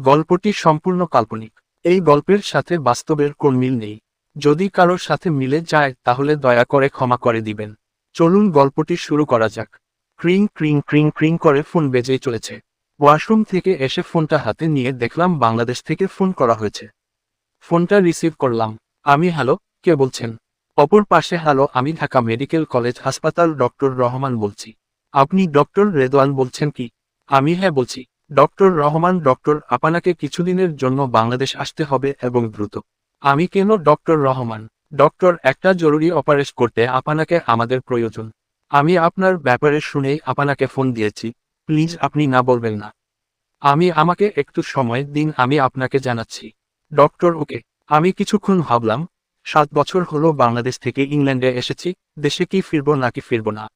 গল্পটি সম্পূর্ণ কাল্পনিক। এই গল্পের সাথে বাস্তবের কোন মিল নেই। যদি কারোর সাথে মিলে যায়, তাহলে দয়া করে ক্ষমা করে দিবেন। চলুন গল্পটি শুরু করা যাক। ক্রিং ক্রিং ক্রিং ক্রিং করে ফোন বেজেই চলেছে। ওয়াশরুম থেকে এসে ফোনটা হাতে নিয়ে দেখলাম বাংলাদেশ থেকে ফোন করা হয়েছে। ফোনটা রিসিভ করলাম। আমি, হ্যালো, কে বলছেন? অপর পাশে, হ্যালো, আমি ঢাকা মেডিকেল কলেজ হাসপাতাল ডক্টর রহমান বলছি। আপনি ডক্টর রেদওয়ান বলছেন কি? আমি হ্যাঁ বলছি। ডক্টর রহমান, ডক্টর, আপনাকে কিছুদিনের জন্য বাংলাদেশ আসতে হবে এবং দ্রুত। আমি কেন ডক্টর রহমান? ডক্টর, একটা জরুরি অপারেশন করতে আপনাকে আমাদের প্রয়োজন। আমি আপনার ব্যাপারে শুনেই আপনাকে ফোন দিয়েছি। প্লিজ, আপনি না বলবেন না। আমি, আমাকে একটু সময় দিন, আমি আপনাকে জানাচ্ছি। Doctor, okay. আমি কিছুক্ষণ ভাবলাম, সাত বছর হলো বাংলাদেশ থেকে ইংল্যান্ডে এসেছি, দেশে কি ফিরব নাকি ফিরব না।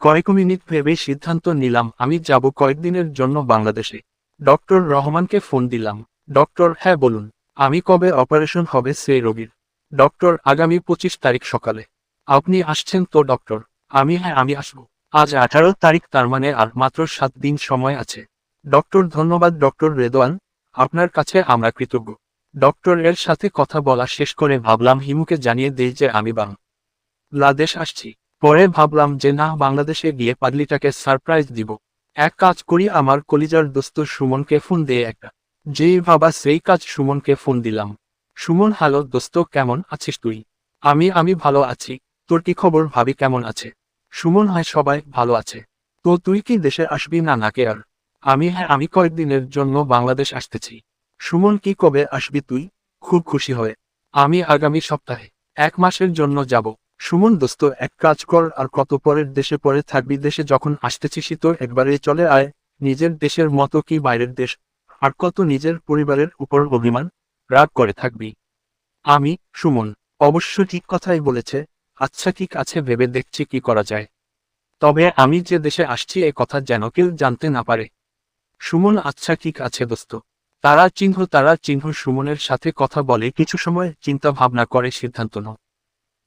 কয়েক মিনিট ভেবে সিদ্ধান্ত নিলাম, আমি যাব কয়েকদিনের জন্য বাংলাদেশে। ডক্টর রহমানকে ফোন দিলাম। ডক্টর হ্যাঁ বলুন, আমি কবে অপারেশন হবে সেই রোগীর? ডক্টর, আগামী পঁচিশ তারিখ সকালে। আপনি আসছেন তো, ডক্টর? আমি হ্যাঁ আমি আসব। আজ আঠারো তারিখ, তার মানে আর মাত্র সাত দিন সময় আছে। ডক্টর, ধন্যবাদ, ডক্টর রেদওয়ান। আপনার কাছে আমরা কৃতজ্ঞ। ডক্টর, এর সাথে কথা বলা শেষ করে ভাবলাম, হিমুকে জানিয়ে দেই যে আমি বাংলাদেশ আসছি। পরে ভাবলাম যে না, বাংলাদেশে গিয়ে পাগলিটাকে সারপ্রাইজ দিব। এক কাজ করি, আমার কলিজার দোস্ত সুমনকে ফোন দিয়ে একটা। যেই ভাবা সেই কাজ সুমনকে ফোন দিলাম। সুমন, হ্যালো দোস্ত, কেমন আছিস তুই? আমি আমি ভালো আছি। তোর কি খবর, ভাবি কেমন আছে? সুমন, হয়, সবাই ভালো আছে। তো তুই কি দেশে আসবি না নাকে আর? আমি হ্যাঁ আমি কয়েকদিনের জন্য বাংলাদেশ আসতেছি। সুমন, কি কবে আসবি তুই? খুব খুশি হয়ে। আমি আগামী সপ্তাহে, এক মাসের জন্য যাব। সুমন, দোস্ত, এক কাজ কর, আর কত পরের দেশে পরে থাকবি? দেশে যখন আসতেছিস তো একবারে চলে আয়। নিজের দেশের মতো কি বাইরের দেশ? আর কত নিজের পরিবারের উপর অভিমান? রাগ করে থাকবি। আমি, সুমন, অবশ্য ঠিক কথাই বলেছে। আচ্ছা ঠিক আছে, ভেবে দেখছি কি করা যায়। তবে আমি যে দেশে আসছি, এ কথা যেন কেউ জানতে না পারে। সুমন আচ্ছা ঠিক আছে, দোস্ত। তারা চিহ্ন তারা চিহ্ন, সুমনের সাথে কথা বলে, কিছু সময় চিন্তা ভাবনা করে সিদ্ধান্ত ন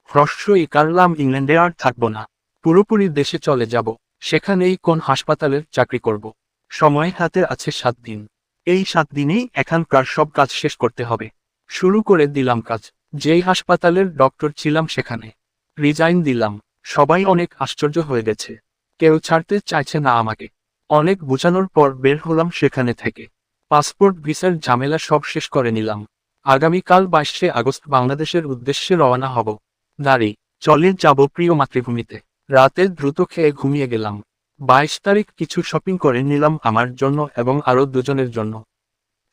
হ্রস্বই কারলাম ইংল্যান্ডে আর থাকব না। পুরোপুরি দেশে চলে যাব, সেখানেই কোন হাসপাতালের চাকরি করব। সময় হাতে আছে সাত দিন। এই সাত দিনেই এখানকার সব কাজ শেষ করতে হবে। শুরু করে দিলাম কাজ, যেই হাসপাতালের ডক্টর ছিলাম সেখানে। রিজাইন দিলাম, সবাই অনেক আশ্চর্য হয়ে গেছে। কেউ ছাড়তে চাইছে না আমাকে। অনেক বোঝানোর পর বের হলাম সেখানে থেকে। পাসপোর্ট, ভিসার ঝামেলা সব শেষ করে নিলাম। আগামীকাল বাইশে আগস্ট বাংলাদেশের উদ্দেশ্যে রওনা হব। চলে যাব প্রিয় মাতৃভূমিতে। রাতে দ্রুত খেয়ে ঘুমিয়ে গেলাম। বাইশ তারিখ কিছু শপিং করে নিলাম আমার জন্য এবং আরও দুজনের জন্য।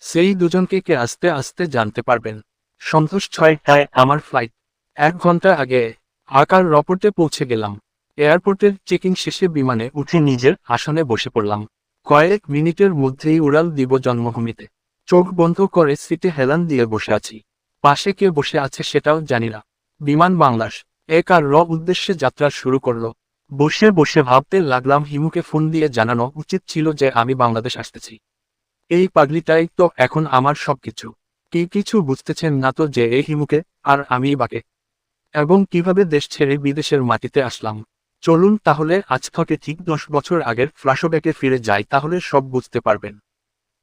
সেই দুজনকে কে আস্তে আস্তে জানতে পারবেন। সন্তোষ ছয়টায় আমার ফ্লাইট এক ঘণ্টা আগে আকার রপোর্টে পৌঁছে গেলাম। এয়ারপোর্টের চেকিং শেষে বিমানে উঠে নিজের আসনে বসে পড়লাম। কয়েক মিনিটের মধ্যেই উড়াল দিব জন্মভূমিতে। চোখ বন্ধ করে সিটে হেলান দিয়ে বসে আছি। পাশে কে বসে আছে সেটাও জানি না। বিমান বাংলাস এক আর র উদ্দেশ্যে যাত্রা শুরু করল। বসে বসে ভাবতে লাগলাম হিমুকে ফোন দিয়ে জানানো উচিত ছিল যে আমি বাংলাদেশ আসতেছি। এই পাগলিটাই তো এখন আমার সবকিছু। কি কিছু বুঝতেছেন না তো যে এই হিমুকে, আর আমি বাকে। এবং কীভাবে দেশ ছেড়ে বিদেশের মাটিতে আসলাম। চলুন তাহলে আজ থেকে ঠিক দশ বছর আগের ফ্ল্যাশব্যাকে ফিরে যাই, তাহলে সব বুঝতে পারবেন।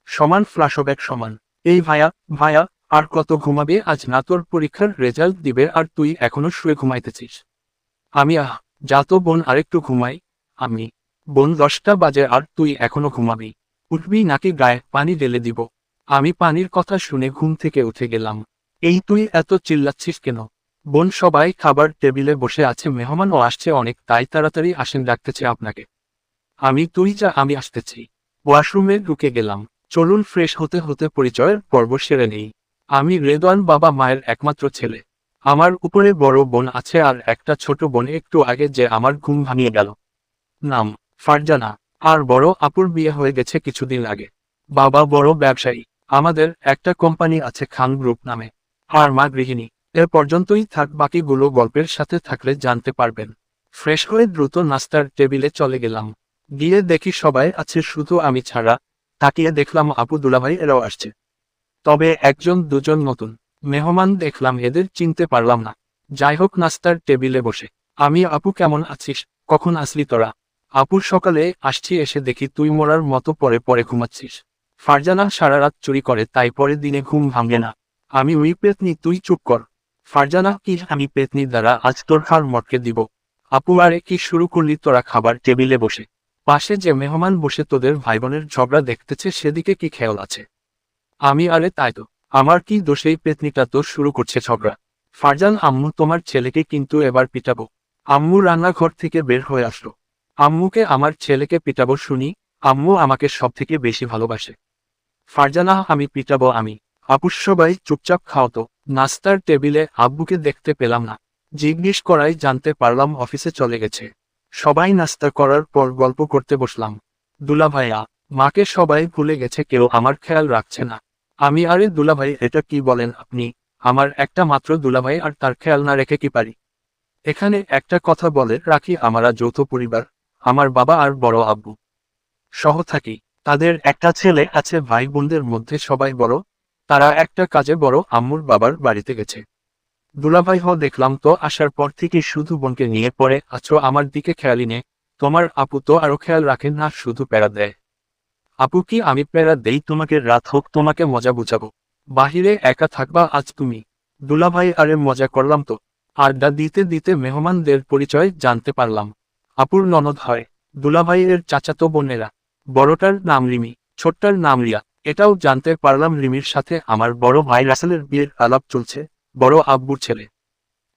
সমান ফ্ল্যাশব্যাক সমান। এই ভায়া ভায়া আর কত ঘুমাবে? আজ না তোর পরীক্ষার রেজাল্ট দিবে আর তুই এখনও শুয়ে ঘুমাইতেছিস। আমি আহ, যা তো বোন আরেকটু ঘুমাই। আমি, বোন দশটা বাজে আর তুই এখনও ঘুমাবি। উঠবি নাকি গায়ে পানি ঢেলে দিব? আমি পানির কথা শুনে ঘুম থেকে উঠে গেলাম। এই তুই এত চিল্লাচ্ছিস কেন? বোন সবাই খাবার টেবিলে বসে আছে, মেহমানও আসছে অনেক, তাই তাড়াতাড়ি আসেন, ডাকতেছে আপনাকে। আমি, তুই যা, আমি আসতেছি। ওয়াশরুমে ঢুকে গেলাম। চলুন, ফ্রেশ হতে হতে পরিচয়ের পর্ব সেরে নেই। আমি রেদওয়ান বাবা মায়ের একমাত্র ছেলে। আমার উপরে বড় বোন আছে আর একটা ছোট বোন একটু আগে যে আমার ঘুম ভাঙিয়ে গেল। নাম, ফারজানা। আর বড় আপুর বিয়ে হয়ে গেছে কিছুদিন আগে। বাবা বড় ব্যবসায়ী। আমাদের একটা কোম্পানি আছে খান গ্রুপ নামে। আর মা গৃহিণী। এ পর্যন্তই থাক, বাকিগুলো গল্পের সাথে থাকলে জানতে পারবেন। ফ্রেশ হয়ে দ্রুত নাস্তার টেবিলে চলে গেলাম। গিয়ে দেখি সবাই আছে, শুধু আমি ছাড়া। তাকিয়ে দেখলাম আপু দুলাভাই এরাও আসছে। তবে একজন দুজন নতুন। মেহমান দেখলাম এদের চিনতে পারলাম না। যাই হোক নাস্তার টেবিলে বসে। আমি, আপু কেমন আছিস? কখন আসলি তোরা? আপুর সকালে আসছি, এসে দেখি তুই মরার মতো পরে পরে ঘুমাচ্ছিস। ফারজানা সারা রাত চুরি করে, তাই পরের দিনে ঘুম ভাঙে না। আমি ওই পেতনি, তুই চুপ কর। ফারজানা, কি আমি পেতনির দ্বারা আজ তোর হার মটকে দিব? আপু, আরে কি শুরু করলি তোরা খাবার টেবিলে বসে? পাশে যে মেহমান বসে তোদের ভাই বোনের ঝগড়া দেখতেছে, সেদিকে কি খেয়াল আছে? আমি আরে তাই তো। আমার কি দোষেই পেতনিটা তো শুরু করছে ঝগড়া? ফারজান আম্মু তোমার ছেলেকে কিন্তু এবার পিটাবো। আম্মু রান্নাঘর থেকে বের হয়ে আসলো। আম্মুকে আমার ছেলেকে পিটাবো শুনি আম্মু আমাকে সব থেকে বেশি ভালোবাসে। ফারজানা, আমি পিটাবো আমি। আপু সবাই চুপচাপ খাও তো। নাস্তার টেবিলে আব্বুকে দেখতে পেলাম না। জিজ্ঞেস করাই জানতে পারলাম অফিসে চলে গেছে। সবাই নাস্তা করার পর গল্প করতে বসলাম। দুলা ভাইয়া মাকে সবাই ভুলে গেছে কেউ আমার খেয়াল রাখছে না। আমি আরে দুলাভাই, এটা কি বলেন আপনি? আমার একটা মাত্র দুলাভাই আর তার খেয়াল না রেখে কি পারি? এখানে একটা কথা বলে রাখি আমরা যৌথ পরিবার, আমার বাবা আর বড় আব্বু। সহ থাকি, তাদের একটা ছেলে আছে ভাই বোনদের মধ্যে সবাই বড়, তারা একটা কাজে বড়, আম্মুর বাবার বাড়িতে গেছে। দুলাভাই হ দেখলাম তো, আসার পর থেকে শুধু বোনকে নিয়ে পড়ে আছো আমার দিকে খেয়ালি নে তোমার আপু তো আরও খেয়াল রাখেন না, শুধু প্যারা দেয়। আপু কি আমি প্যারা দেই তোমাকে, রাত হোক তোমাকে মজা বুঝাবো। বাহিরে একা থাকবা আজ তুমি। দুলাভাই, আরে মজা করলাম তো। আড্ডা দিতে দিতে মেহমানদের পরিচয় জানতে পারলাম। আপুর ননদ হয়। দুলাভাইয়ের চাচাতো বোনেরা। বড়টার নাম রিমি, ছোট্টার নাম রিয়া। এটাও জানতে পারলাম রিমির সাথে আমার বড় ভাই রাসেলের বিয়ের আলাপ চলছে, বড় আব্বুর ছেলে।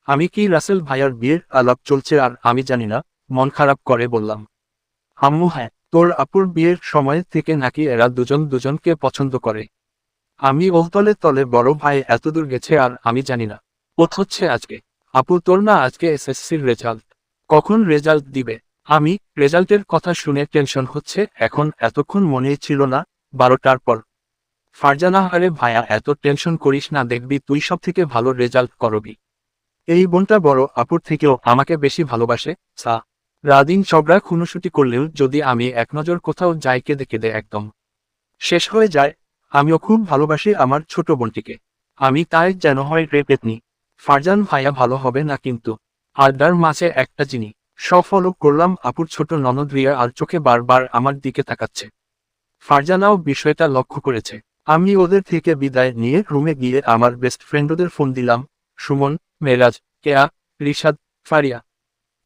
আমি কি রাসেল ভাইয়ার বিয়ের আলাপ চলছে আর আমি জানি না, মন খারাপ করে বললাম। আম্মু হ্যাঁ তোর আপুর বিয়ের সময় থেকে নাকি এরা দুজন দুজনকে পছন্দ করে। আমি ও তলে তলে বড় ভাই এতদূর গেছে আর আমি জানি না। ওথ হচ্ছে আজকে। আপু তোর না আজকে এসএসসির রেজাল্ট। কখন রেজাল্ট দিবে? আমি রেজাল্টের কথা শুনে টেনশন হচ্ছে, এখন এতক্ষণ মনে ছিল না, বারোটার পর। ফারজানা, আরে ভাইয়া এত টেনশন করিস না, দেখবি তুই সব থেকে ভালো রেজাল্ট করবি। এই বোনটা বড়, আপুর থেকেও আমাকে বেশি ভালোবাসে, সা। রাদিন ঝগড়া খুনোশুটি করলেও যদি আমি এক নজর কোথাও যাই কেঁদে কেঁদে একদম। শেষ হয়ে যায়, আমিও খুব ভালোবাসি আমার ছোট বোনটিকে। আমি তাই যেন হয় রে পেতনি। ফারজান ভাইয়া ভালো হবে না কিন্তু। আড্ডার মাঝে একটা জিনিস সফল করলাম আপুর ছোট ননদ রিয়া আর চোখে বারবার আমার দিকে তাকাচ্ছে। ফারজানাও বিষয়টা লক্ষ্য করেছে। আমি ওদের থেকে বিদায় নিয়ে রুমে গিয়ে আমার বেস্ট ফ্রেন্ডদের ফোন দিলাম। সুমন, মেরাজ, কেয়া, রিশাদ, ফারিয়া।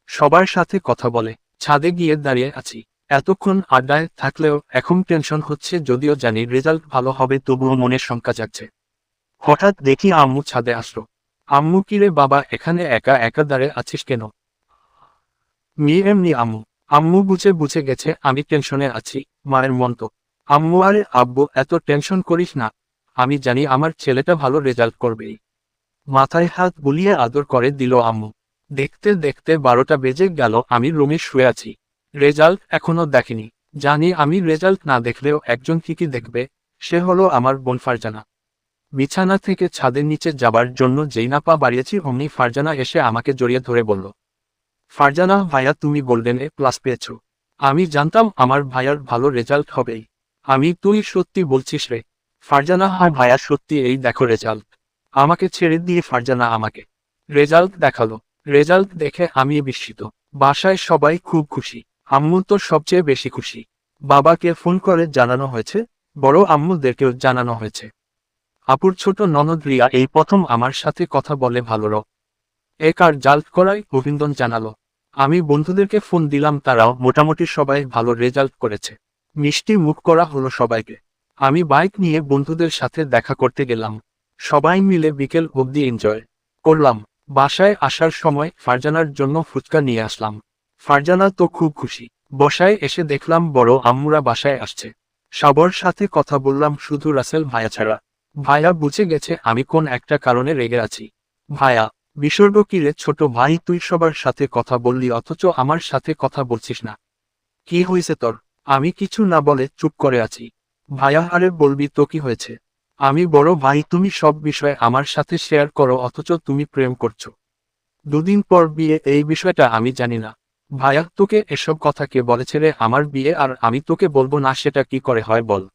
সবার সাথে কথা বলে, ছাদে গিয়ে দাঁড়িয়ে আছি। এতক্ষণ আড্ডায় থাকলেও এখন টেনশন হচ্ছে যদিও জানি রেজাল্ট ভালো হবে তবুও মনের শঙ্কা যাচ্ছে হঠাৎ দেখি আম্মু ছাদে আসলো। আম্মু কিরে বাবা, এখানে একা একা দাঁড়িয়ে আছিস কেন? মেয়ে এমনি, আম্মু। আম্মু বুঝে বুঝে গেছে আমি টেনশনে আছি, মায়ের মন্ত আম্মু, আরে আব্বু, এত টেনশন করিস না। আমি জানি আমার ছেলেটা ভালো রেজাল্ট করবেই। মাথায় হাত বুলিয়ে আদর করে দিল আম্মু। দেখতে দেখতে বারোটা বেজে গেল, আমি রুমে শুয়ে আছি। রেজাল্ট এখনও দেখিনি। জানি আমি রেজাল্ট না দেখলেও একজন কি কি দেখবে, সে হলো আমার বোন ফারজানা। বিছানা থেকে ছাদের নিচে যাবার জন্য যেই না পা বাড়িয়েছি, অমনি ফারজানা এসে আমাকে জড়িয়ে ধরে বলল, ফারজানা, ভাইয়া, তুমি গোল্ডেন এ প্লাস পেয়েছ। আমি জানতাম আমার ভাইয়ার ভালো রেজাল্ট হবেই। আমি তুই সত্যি বলছিস রে। ফারজানা হ্যাঁ ভাইয়া, সত্যি এই দেখো রেজাল্ট। আমাকে ছেড়ে দিয়ে ফারজানা আমাকে। রেজাল্ট দেখাল। রেজাল্ট দেখে আমি বিস্মিত। বাসায় সবাই খুব খুশি। আম্মু তো সবচেয়ে বেশি খুশি। বাবাকে ফোন করে জানানো হয়েছে, বড় আম্মুদেরকেও জানানো হয়েছে। আপুর ছোট ননদ রিয়া এই প্রথম আমার সাথে কথা বলে ভালো র। এ কার জাল্ট করাই অভিনন্দন জানালো। আমি বন্ধুদেরকে ফোন দিলাম, তারাও মোটামুটি সবাই ভালো রেজাল্ট করেছে। মিষ্টি মুখ করা হলো সবাইকে। আমি বাইক নিয়ে বন্ধুদের সাথে দেখা করতে গেলাম। সবাই মিলে বিকেল অবধি এনজয় করলাম। বাসায় আসার সময় ফারজানার জন্য ফুচকা নিয়ে আসলাম। ফারজানা তো খুব খুশি। বসায় এসে দেখলাম বড় আম্মুরা বাসায় আসছে। সবার সাথে কথা বললাম শুধু রাসেল ভাইয়া ছাড়া। ভাইয়া বুঝে গেছে আমি কোন একটা কারণে রেগে আছি। ভাইয়া বিসর্গ কিরে ছোট ভাই, তুই সবার সাথে কথা বললি অথচ আমার সাথে কথা বলছিস না। কি হয়েছে তোর? আমি কিছু না বলে চুপ করে আছি। ভাইয়া আরে বলবি তো কি হয়েছে? আমি বড় ভাই, তুমি সব বিষয়ে আমার সাথে শেয়ার করো, অথচ তুমি প্রেম করছ। দুদিন পর বিয়ে, এই বিষয়টা আমি জানি না। ভাইয়া, তোকে এসব কথা কে বলেছে রে? আমার বিয়ে, আর আমি তোকে বলব না সেটা কি করে হয় বল।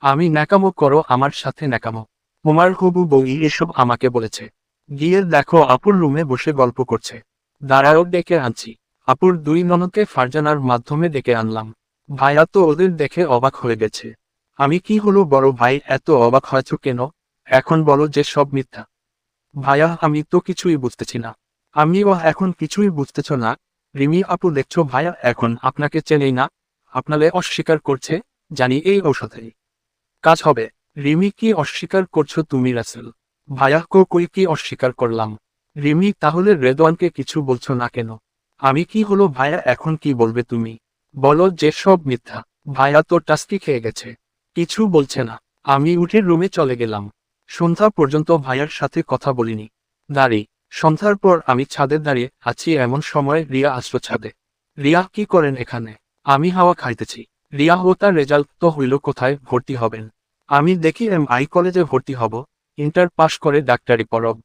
আমি ন্যাকামো করো, আমার সাথে ন্যাকামো। তোমার হবু বই এসব আমাকে বলেছে। গিয়ে দেখো, আপুর রুমে বসে গল্প করছে। দাঁড়াও, ডেকে আনছি। আপুর দুই ননদকে ফারজানার মাধ্যমে ডেকে আনলাম। ভাইয়া তো ওদের দেখে অবাক হয়ে গেছে। আমি কি হলো বড় ভাই? এত অবাক হয়েছ কেন? এখন বলো যে সব মিথ্যা। ভাইয়া, আমি তো কিছুই বুঝতেছি না। আমিও এখন কিছুই বুঝতেছ না। রিমি আপু, দেখছ ভাইয়া, এখন আপনাকে চেনেই না। আপনালে অস্বীকার করছে, জানি এই ঔষধেই। কাজ হবে। রিমি, কি অস্বীকার করছ তুমি, রাসেল? ভাইয়া, কো, কই, কি অস্বীকার করলাম? রিমি, তাহলে রেদওয়ানকে কিছু বলছো না কেন? আমি কি হলো ভাইয়া, এখন কি বলবে তুমি? বলো যে সব মিথ্যা। ভাইয়া তো টাস্কি খেয়ে গেছে। কিছু বলছে না। আমি উঠে রুমে চলে গেলাম। সন্ধ্যা পর্যন্ত ভাইয়ার সাথে কথা বলিনি। দাঁড়ি, সন্ধ্যার পর আমি ছাদে দাঁড়িয়ে আছি এমন সময় রিয়া আসলো ছাদে। রিয়া, কি করেন এখানে? আমি হাওয়া খাইতেছি। রিয়া ও তার রেজাল্ট তো হইল কোথায় ভর্তি হবেন। আমি দেখি এম আই কলেজে ভর্তি হব। ইন্টার পাস করে ডাক্তারি পড়ব।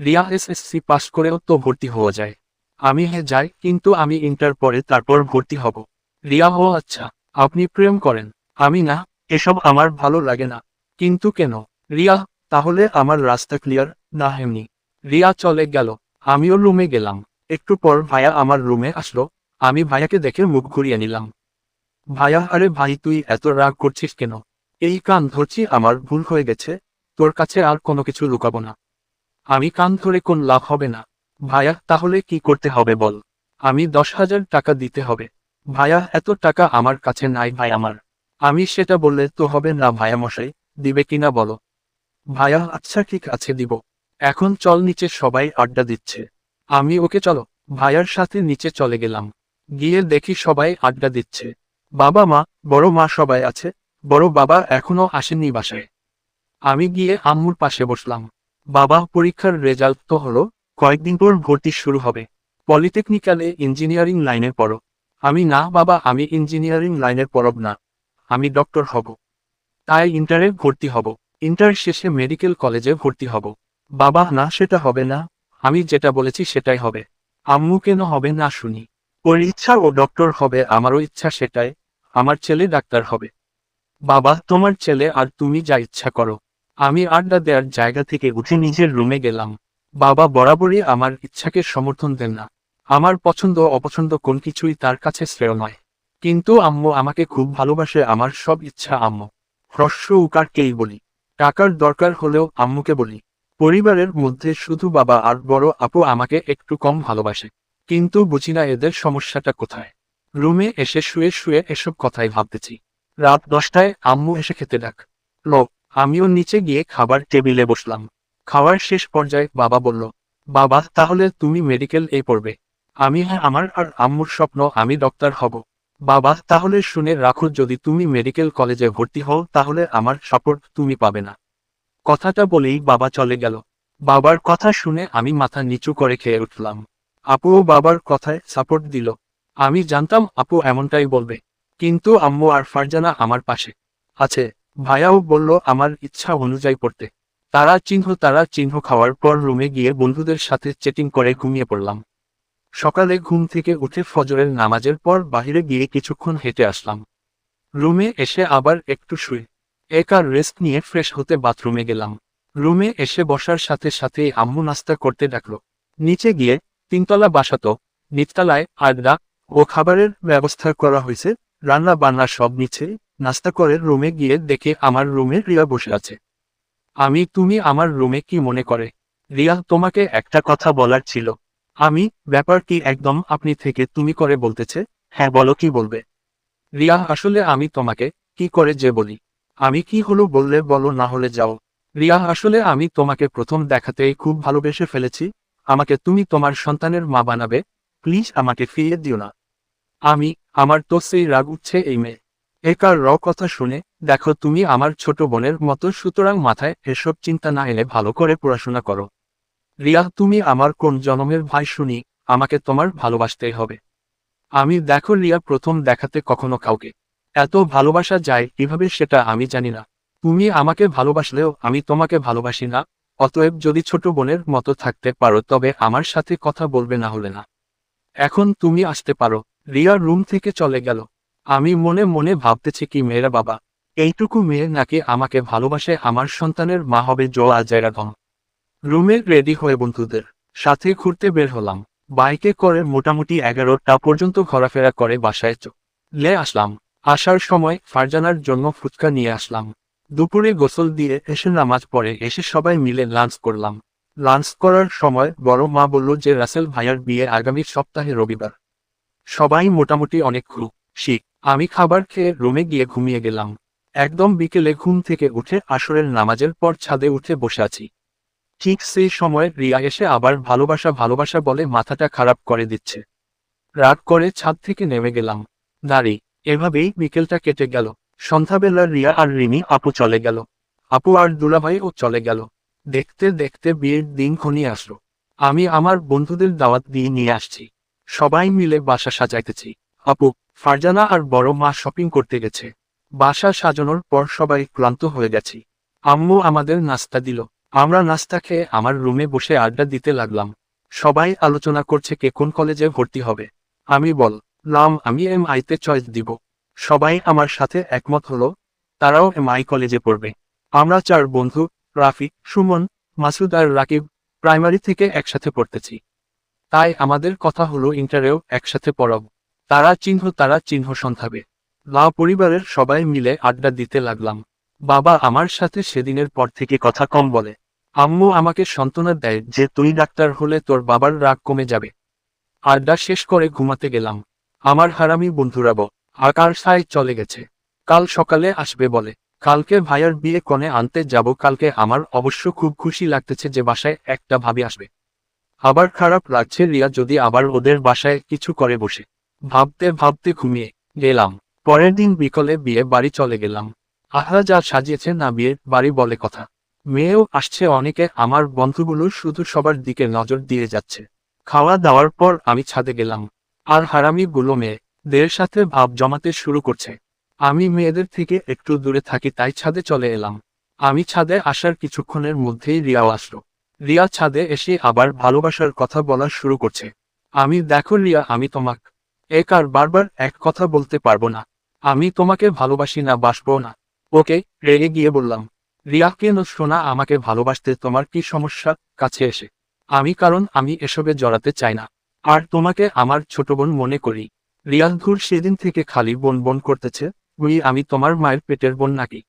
রিয়া এসএসসি পাস করেও তো ভর্তি হওয়া যায়। আমি হে যাই, কিন্তু আমি ইন্টার পরে তারপর ভর্তি হব। রিয়া ও আচ্ছা আপনি প্রেম করেন। আমি না এসব আমার ভালো লাগে না। কিন্তু কেন? রিয়া, তাহলে আমার রাস্তা ক্লিয়ার না এমনি রিয়া চলে গেল। আমিও রুমে গেলাম। একটু পর ভাইয়া আমার রুমে আসলো। আমি ভাইয়াকে দেখে মুখ ঘুরিয়ে নিলাম। ভাইয়া আরে ভাই, তুই এত রাগ করছিস কেন? এই কান ধরছি আমার ভুল হয়ে গেছে। তোর কাছে আর কোনো কিছু লুকাবো না। আমি কান ধরে কোন লাভ হবে না। ভাইয়া তাহলে কি করতে হবে বল? আমি দশ হাজার টাকা দিতে হবে। ভাইয়া এত টাকা আমার কাছে নাই ভাই আমার। আমি সেটা বললে তো হবে না ভাইয়া মশাই, দিবে কিনা বলো। ভাইয়া আচ্ছা ঠিক আছে, দিব। এখন চল নিচে সবাই আড্ডা দিচ্ছে। আমি ওকে, চলো ভাইয়ার সাথে নিচে চলে গেলাম। গিয়ে দেখি সবাই আড্ডা দিচ্ছে। বাবা মা, বড় মা সবাই আছে, বড় বাবা এখনও আসেননি বাসায়। আমি গিয়ে আম্মুর পাশে বসলাম। বাবা, পরীক্ষার রেজাল্ট তো হলো, কয়েকদিন পর ভর্তি শুরু হবে। পলিটেকনিক্যালে ইঞ্জিনিয়ারিং লাইনে পড়ো। আমি না, বাবা, আমি ইঞ্জিনিয়ারিং লাইনে পড়ব না। আমি ডক্টর হব। তাই ইন্টারে ভর্তি হব। ইন্টার শেষে মেডিকেল কলেজে ভর্তি হব। বাবা, না, সেটা হবে না। আমি যেটা বলেছি সেটাই হবে। আম্মু কেন হবে না শুনি। ওর ইচ্ছা ও ডক্টর হবে, আমারও ইচ্ছা সেটাই। আমার ছেলে ডাক্তার হবে। বাবা, তোমার ছেলে, আর তুমি যা ইচ্ছা করো। আমি আড্ডা দেওয়ার জায়গা থেকে উঠে নিজের রুমে গেলাম। বাবা, বরাবরই আমার ইচ্ছাকে সমর্থন দেন না। আমার পছন্দ অপছন্দ কোন কিছুই তার কাছে শ্রেয় নয়। কিন্তু আম্মু আমাকে খুব ভালোবাসে, আমার সব ইচ্ছা আম্মু। হ্রস্ব উকারকেই বলি। টাকার দরকার হলেও আম্মুকে বলি। পরিবারের মধ্যে শুধু বাবা আর বড় আপু আমাকে একটু কম ভালোবাসে। কিন্তু বুঝি না এদের সমস্যাটা কোথায়। রুমে এসে শুয়ে শুয়ে এসব কথাই ভাবতেছি। রাত দশটায় আম্মু এসে খেতে ডাক। লো, আমিও নিচে গিয়ে খাবার টেবিলে বসলাম। খাওয়ার শেষ পর্যায়ে বাবা বলল, বাবা, তাহলে তুমি মেডিকেল এ পড়বে। আমি হ্যাঁ আমার আর আম্মুর স্বপ্ন, আমি ডক্টর হব। বাবা, তাহলে শুনে রাখো, যদি তুমি মেডিকেল কলেজে ভর্তি হও, তাহলে আমার সাপোর্ট তুমি পাবে না। কথাটা বলেই বাবা চলে গেল। বাবার কথা শুনে আমি মাথা নিচু করে খেয়ে উঠলাম। আপুও বাবার কথায় সাপোর্ট দিল। আমি জানতাম আপু এমনটাই বলবে। কিন্তু আম্মু আর ফারজানা আমার পাশে আছে। ভাইয়াও বলল, আমার ইচ্ছা অনুযায়ী পড়তে। তারা চিহ্ন তারা চিহ্ন খাওয়ার পর রুমে গিয়ে বন্ধুদের সাথে চেটিং করে ঘুমিয়ে পড়লাম। সকালে ঘুম থেকে উঠে ফজরের নামাজের পর বাইরে গিয়ে কিছুক্ষণ হেঁটে আসলাম। রুমে এসে আবার একটু শুয়ে একার রেস্ট নিয়ে ফ্রেশ হতে বাথরুমে গেলাম। রুমে এসে বসার সাথে সাথে আম্মু নাস্তা করতে ডাকলো। নিচে গিয়ে তিনতলা বাসাতো, নিচতলায় আড্ডা ও খাবারের ব্যবস্থা করা হয়েছে। রান্না বান্না সব নিচে, নাস্তা করে রুমে গিয়ে দেখে আমার রুমে রিয়া বসে আছে। আমি, তুমি আমার রুমে কি মনে করে? রিয়া, তোমাকে একটা কথা বলার ছিল। আমি, ব্যাপার কি একদম আপনি থেকে তুমি করে বলতেছে? হ্যাঁ বলো কি বলবে? রিয়া, আসলে আমি তোমাকে কি করে যে বলি? আমি কি হলো বললে বলো, না হলে যাও। রিয়া, আসলে আমি তোমাকে প্রথম দেখাতেই খুব ভালোবেসে ফেলেছি। আমাকে তুমি তোমার সন্তানের মা বানাবে। প্লিজ আমাকে ফিরিয়ে দিও না। আমি, আমার তো সেই রাগ উঠছে এই মেয়ে। একার র কথা শুনে, দেখো তুমি আমার ছোট বোনের মতো, সুতরাং মাথায় এসব চিন্তা না এনে ভালো করে পড়াশোনা করো। রিয়া, তুমি আমার কোন জনমের ভাই শুনি, আমাকে তোমার ভালোবাসতেই হবে। আমি দেখো রিয়া, প্রথম দেখাতে কখনো কাউকে। এত ভালোবাসা যায়, কীভাবে সেটা আমি জানি না। তুমি আমাকে ভালোবাসলেও আমি তোমাকে ভালোবাসি না। অতএব যদি ছোট বোনের মতো থাকতে পারো, তবে আমার সাথে কথা বলবে না হলে না। এখন তুমি আসতে পারো। রিয়া রুম থেকে চলে গেল। আমি মনে মনে ভাবতেছি কি মেয়েরা বাবা। এইটুকু মেয়ে নাকি আমাকে ভালোবাসে? আমার সন্তানের মা হবে জো আজাইরা ধম রুমে রেডি হয়ে বন্ধুদের সাথে ঘুরতে বের হলাম। বাইকে করে মোটামুটি এগারোটা পর্যন্ত ঘোরাফেরা করে বাসায় চলে আসলাম। আসার সময় ফারজানার জন্য ফুচকা নিয়ে আসলাম। দুপুরে গোসল দিয়ে এসে নামাজ পড়ে এসে সবাই মিলে লাঞ্চ করলাম। লাঞ্চ করার সময় বড় মা বলল যে রাসেল ভাইয়ার বিয়ে আগামী সপ্তাহে রবিবার। সবাই মোটামুটি অনেক খুশি। আমি খাবার খেয়ে রুমে গিয়ে ঘুমিয়ে গেলাম। একদম বিকেলে ঘুম থেকে উঠে আসরের নামাজের পর ছাদে উঠে বসে আছি। ঠিক সেই সময় রিয়া এসে আবার ভালোবাসা ভালোবাসা বলে মাথাটা খারাপ করে দিচ্ছে। রাগ করে ছাদ থেকে নেমে গেলাম। দাঁড়ি, এভাবেই বিকেলটা কেটে গেল। সন্ধ্যাবেলা রিয়া আর রিমি আপু চলে গেল। আপু আর দুলাভাইও চলে গেল। দেখতে দেখতে বিয়ের দিন ঘনিয়ে আসলো। আমি আমার বন্ধুদের দাওয়াত দিয়ে নিয়ে আসছি। সবাই মিলে বাসা সাজাইতেছি। আপু, ফারজানা আর বড় মা শপিং করতে গেছে। বাসা সাজানোর পর সবাই ক্লান্ত হয়ে গেছি। আম্মু আমাদের নাস্তা দিল। আমরা নাস্তা খেয়ে আমার রুমে বসে আড্ডা দিতে লাগলাম। সবাই আলোচনা করছে কে কোন কলেজে ভর্তি হবে। আমি বল লাম আমি এম আইতে চয়েস দিব। সবাই আমার সাথে একমত হলো, তারাও এম আই কলেজে পড়বে। আমরা চার বন্ধু, রাফি, সুমন, মাসুদ আর রাকিব, প্রাইমারি থেকে একসাথে পড়তেছি। তাই আমাদের কথা হলো ইন্টারেও একসাথে পড়াব তারা চিহ্ন তারা চিহ্ন সন্ধাবে। লা পরিবারের সবাই মিলে আড্ডা দিতে লাগলাম। বাবা আমার সাথে সেদিনের পর থেকে কথা কম বলে। আম্মু আমাকে সান্ত্বনা দেয় যে তুই ডাক্তার হলে তোর বাবার রাগ কমে যাবে। আড্ডা শেষ করে ঘুমাতে গেলাম। আমার হারামি বন্ধুরা ব, আকার সাই চলে গেছে। কাল সকালে আসবে বলে, কালকে ভাইয়ার বিয়ে কনে আনতে যাব, কালকে আমার অবশ্য খুব খুশি লাগতেছে যে বাসায় একটা ভাবি আসবে। আবার খারাপ লাগছে রিয়া যদি আবার ওদের বাসায় কিছু করে বসে। ভাবতে ভাবতে ঘুমিয়ে গেলাম। পরের দিন বিকলে বিয়ে বাড়ি চলে গেলাম। আহা যা সাজিয়েছে না বিয়ের বাড়ি বলে কথা। মেয়েও আসছে অনেকে, আমার বন্ধুগুলো শুধু সবার দিকে নজর দিয়ে যাচ্ছে। খাওয়া দাওয়ার পর আমি ছাদে গেলাম। আর হারামি গুলো মেয়ে, দের সাথে ভাব জমাতে শুরু করছে। আমি মেয়েদের থেকে একটু দূরে থাকি তাই ছাদে চলে এলাম। আমি ছাদে আসার কিছুক্ষণের মধ্যেই রিয়াও আসলো। রিয়া ছাদে এসে আবার ভালোবাসার কথা বলা শুরু করছে। আমি, দেখো রিয়া, আমি তোমাক এক আর বারবার এক কথা বলতে পারব না। আমি তোমাকে ভালোবাসি না, বাসবো না। ওকে, রেগে গিয়ে বললাম। রিয়া, কেন শোনা আমাকে ভালোবাসতে তোমার কি সমস্যা? কাছে এসে। আমি, কারণ আমি এসবে জড়াতে চাই না। আর তোমাকে আমার ছোট বোন মনে করি। রিয়াল ধুর, সেদিন থেকে খালি বোন বোন করতেছে। উই, আমি তোমার মায়ের পেটের বোন নাকি?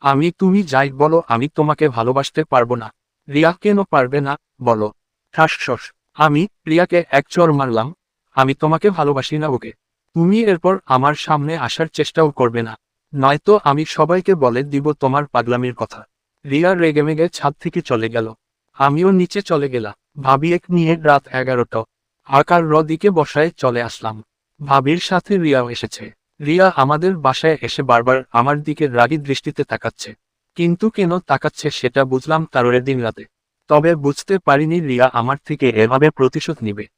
আমি, তুমি যাই বলো, আমি তোমাকে ভালোবাসতে পারব না। রিয়া, কেন পারবে না? বলো। ঠাস আমি, রিয়াকে এক চর মারলাম। আমি তোমাকে ভালোবাসি না ওকে। তুমি এরপর আমার সামনে আসার চেষ্টাও করবে না। নয়তো আমি সবাইকে বলে দিব তোমার পাগলামির কথা। রিয়া রেগেমেগে ছাদ থেকে চলে গেল। আমিও নিচে চলে গেলাম। ভাবি এক নিয়ে রাত এগারোটা। আকার র দিকে বসায় চলে আসলাম। ভাবির সাথে রিয়াও এসেছে। রিয়া আমাদের বাসায় এসে বারবার আমার দিকে রাগী দৃষ্টিতে তাকাচ্ছে। কিন্তু কেন তাকাচ্ছে সেটা বুঝলাম তারোরের দিন রাতে। তবে বুঝতে পারিনি রিয়া আমার থেকে এভাবে প্রতিশোধ নিবে।